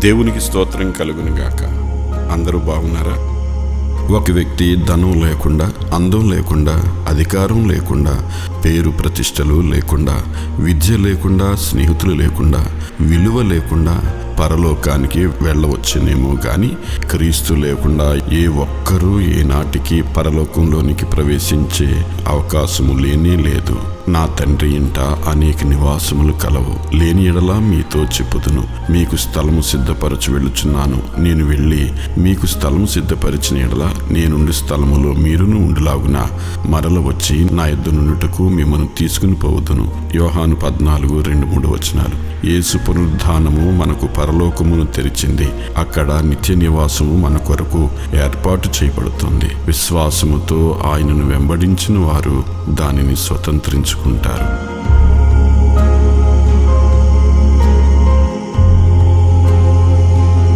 దేవునికి స్తోత్రం కలుగును గాక. అందరూ బాగున్నారా? ఒక వ్యక్తి ధనం లేకుండా అందం లేకుండా అధికారం లేకుండా పేరు ప్రతిష్టలు లేకుండా విద్య లేకుండా స్నేహితులు లేకుండా విలువ లేకుండా పరలోకానికి వెళ్ళవచ్చునేమో కానీ క్రీస్తు లేకుండా ఏ ఒక్కరూ ఏనాటికి పరలోకంలోనికి ప్రవేశించే అవకాశము లేనే లేదు. నా తండ్రి ఇంట అనేక నివాసములు కలవు. లేని ఎడలా మీతో చెప్పుదును. మీకు స్థలము సిద్ధపరచి వెళ్ళుచున్నాను. నేను వెళ్ళి మీకు స్థలము సిద్ధపరిచిన ఎడల నేనుండి స్థలములో మీరును ఉండులాగున. మరల వచ్చి నా యొద్ద నుండుటకు మిమ్మల్ని తీసుకుని పోవుదును. యోహాను పద్నాలుగు రెండు మూడు వచనాలు. యేసు పునరుద్ధానము మనకు పరలోకమును తెరిచింది. అక్కడ నిత్య నివాసము మన కొరకు ఏర్పాటు చేయబడుతుంది. విశ్వాసముతో ఆయనను వెంబడించిన వారు దానిని స్వతంత్రించుకుంటారు